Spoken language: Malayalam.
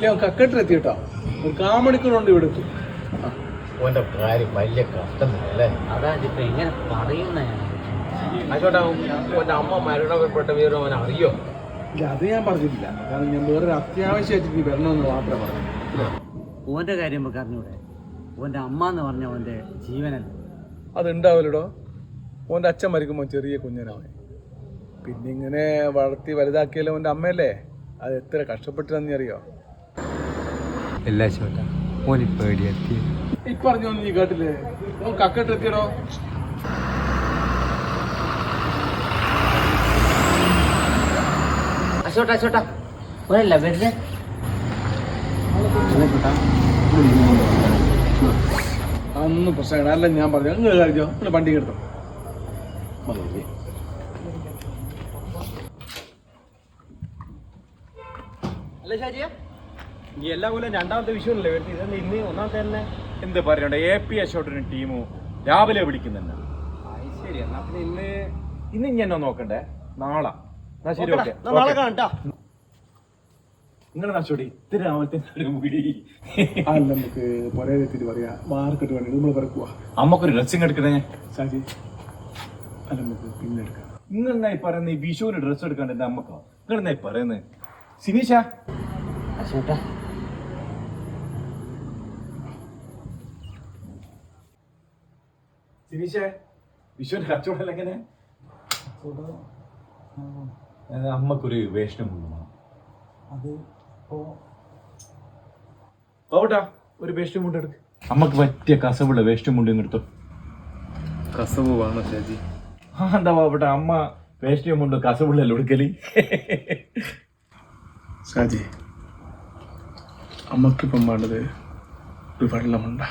ഇല്ല അവൻ കക്കട്ടിലെത്തിയിട്ടോ. ഒരു കാമണിക്കൂറുണ്ട് ഇവിടെ എത്തും. ഓന്റെ കാര്യം വലിയ കഷ്ടം അല്ലേ അതാ ഇപ്പൊ ഇങ്ങനെ പറയുന്നേ ആയിക്കോട്ടെ ഓന്റെ അമ്മ മരണപ്പെട്ട വിവരം അവൻ അറിയോ? ഇല്ല അത് ഞാൻ പറഞ്ഞിട്ടില്ല. കാരണം ഞാൻ വേറൊരു അത്യാവശ്യമായിട്ട് വരണമെന്ന് മാത്രമേ പറഞ്ഞു ഓന്റെ കാര്യം നമുക്ക് അറിഞ്ഞൂടെ? ഓന്റെ അമ്മ എന്ന് പറഞ്ഞ ഓന്റെ ജീവനല്ല? അത് ഉണ്ടാവില്ലടോ ഓന്റെ അച്ഛൻ മരിക്കുമ്പോൾ ചെറിയ കുഞ്ഞനാവൻ പിന്നെ ഇങ്ങനെ വളർത്തി വലുതാക്കിയാലും ഓന്റെ അമ്മയല്ലേ? അത് എത്ര കഷ്ടപ്പെട്ടതെന്ന് അറിയോ? എല്ലാ ചോട്ടാ ഓനി പേടിയെത്തി പറഞ്ഞൊന്നും നീ കേട്ടില്ലേ കക്കട്ടെത്തിയടോ. അശോട്ടാ അശോട്ടാ. ഒരല്ല വെറുതെ. അന്ന് പ്രശ്നമാണ് അല്ല ഞാൻ പറഞ്ഞു. നിങ്ങൾ കഴിച്ചോ നിങ്ങൾ വണ്ടി എടുത്തോ. അല്ലേ ഷാജിയ. ഈ എല്ലാ കൊല്ലം രണ്ടാമത്തെ വിഷുവല്ലേ വരുത്തി ഇതല്ലേ ഇന്ന് ഒന്നാമത്തെ തന്നെ എന്ത് പറയണ്ട എ പി അശോട്ടിന് ടീമു രാവിലെ വിളിക്കുന്നുണ്ട്. ശരി. എന്നാ പിന്നെ ഇന്ന് ഇന്ന് ഞാൻ നോക്കണ്ടേ? നാളെ. എന്നാ ശരി ഓക്കെ. നാളെ കാണട്ടാ. നശോടി ഇത്ര രാവിലത്തെ മുടി. അല്ല നമുക്ക് പറയാ. മാർക്കറ്റ് വേണ്ടി നമ്മൾ പറക്കുക അമ്മക്കൊരു ഡ്രസ്സിങ് എടുക്കണേ. സാജി അല്ല നമുക്ക് പിന്നെ എടുക്കാം. നിങ്ങൾ എന്നായി പറയുന്നത് ഈ വിഷുവിന് ഡ്രസ്സ് എടുക്കാണ്ട് എന്റെ അമ്മക്കോ? നിങ്ങൾ എന്നായി പറയുന്നത് സിനീഷ? അശോട്ടാ സിനീഷ വിഷുവിന്റെ കച്ചവടം എങ്ങനെ? അമ്മക്കൊരു വേഷം കൊണ്ടുപോകണം അത് പോവട്ടാ ഒരു വേസ്റ്റ് മുണ്ട് എടുക്ക്. അമ്മയ്ക്ക് പറ്റിയ കസവുള്ള വേഷ്ടം മുണ്ട് ഇങ്ങെടുത്തോ കസവ് വേണം ചേച്ചി. ആ എന്താ പാവട്ടെ അമ്മ വേസ്റ്റ് മുണ്ട് കസവുള്ളല്ലോ എടുക്കൽ ഷാജി അമ്മക്കിപ്പം വേണ്ടത് ഒരു വെള്ളമുണ്ട.